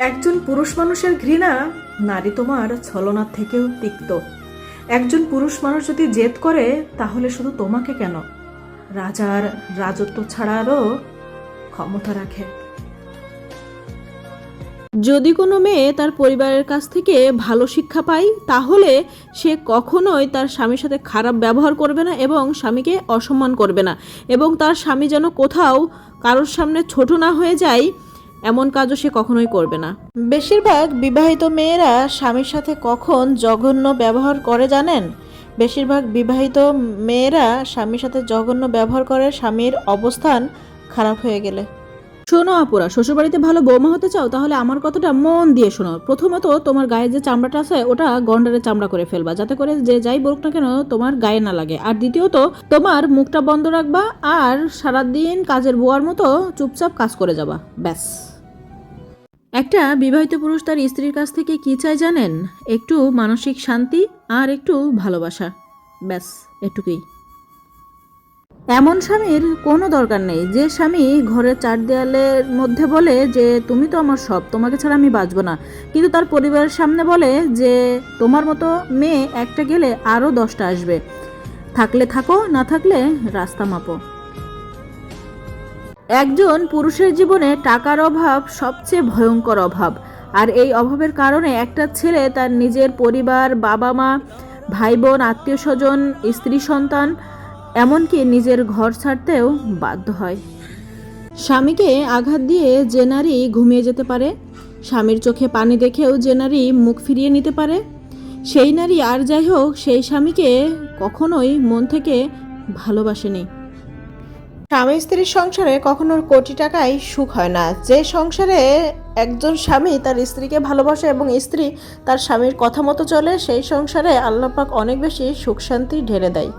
একজন পুরুষ মানুষের ঘৃণা নারী তোমার ছলনার থেকেও তিক্ত। একজন পুরুষ মানুষ যদি জেদ করে, তাহলে শুধু তোমাকে কেন? রাজার রাজত্ব ছাড়ারও ক্ষমতা রাখে। যদি কোনো মেয়ে তার পরিবারের কাছ থেকে ভালো শিক্ষা পায়, তাহলে সে কখনোই তার স্বামীর সাথে খারাপ ব্যবহার করবে না এবং স্বামীকে অসম্মান করবে না। এবং তার স্বামী যেন কোথাও কারোর সামনে ছোট না হয়ে যায় এমন কাজও সে কখনোই করবে না। বেশিরভাগ বিবাহিত মেয়েরা স্বামীর সাথে কখন জঘন্য ব্যবহার করে জানেন? বেশিরভাগ বিবাহিত মেয়েরা স্বামীর সাথে জঘন্য ব্যবহার করে স্বামীর অবস্থান খারাপ হয়ে গেলে। শোনো আপুরা, শ্বশুরবাড়িতে ভালো বৌমা হতে চাও, তাহলে আমার কথাটা মন দিয়ে শোনো। প্রথমত তোমার গায়ে যে চামড়াটা আছে, ওটা গন্ডারের চামড়া করে ফেলবা, যাতে করে যে যাই বলুক না কেন তোমার গায়ে না লাগে। আর দ্বিতীয়ত, তোমার মুখটা বন্ধ রাখবা আর সারাদিন কাজের বোয়ার মতো চুপচাপ কাজ করে যাবা, ব্যাস। একটা বিবাহিত পুরুষ তার স্ত্রীর কাছ থেকে কি চায় জানেন? একটু মানসিক শান্তি আর একটু ভালোবাসা, ব্যাস, এটুকুই। এমন স্বামীর কোনো দরকার নেই। যে স্বামী ঘরের চার দেয়ালের মধ্যে বলে যে, তুমি তো আমার সব, তোমাকে ছাড়া আমি বাঁচবো না। কিন্তু তার পরিবারের সামনে বলে যে, তোমার মতো মেয়ে একটা গেলে আরও দশটা আসবে। থাকলে থাকো, না থাকলে রাস্তা মাপো। একজন পুরুষের জীবনে টাকার অভাব সবচেয়ে ভয়ঙ্কর অভাব। আর এই অভাবের কারণে একটা ছেলে তার নিজের পরিবার বাবা মা ভাই বোন আত্মীয় স্বজন স্ত্রী সন্তান এমনকি নিজের ঘর ছাড়তেও বাধ্য হয়। স্বামীকে আঘাত দিয়ে যে নারী ঘুমিয়ে যেতে পারে, স্বামীর চোখে পানি দেখেও যে মুখ ফিরিয়ে নিতে পারে, সেই নারী আর যাই হোক, সেই স্বামীকে কখনোই মন থেকে ভালোবাসেনি। স্বামী স্ত্রীর সংসারে কখনো কোটি টাকায় সুখ হয় না। যে সংসারে একজন স্বামী তার স্ত্রীকে ভালোবাসে এবং স্ত্রী তার স্বামীর কথা মতো চলে, সেই সংসারে আল্লাপাক অনেক বেশি সুখ শান্তি ঢেলে দেয়।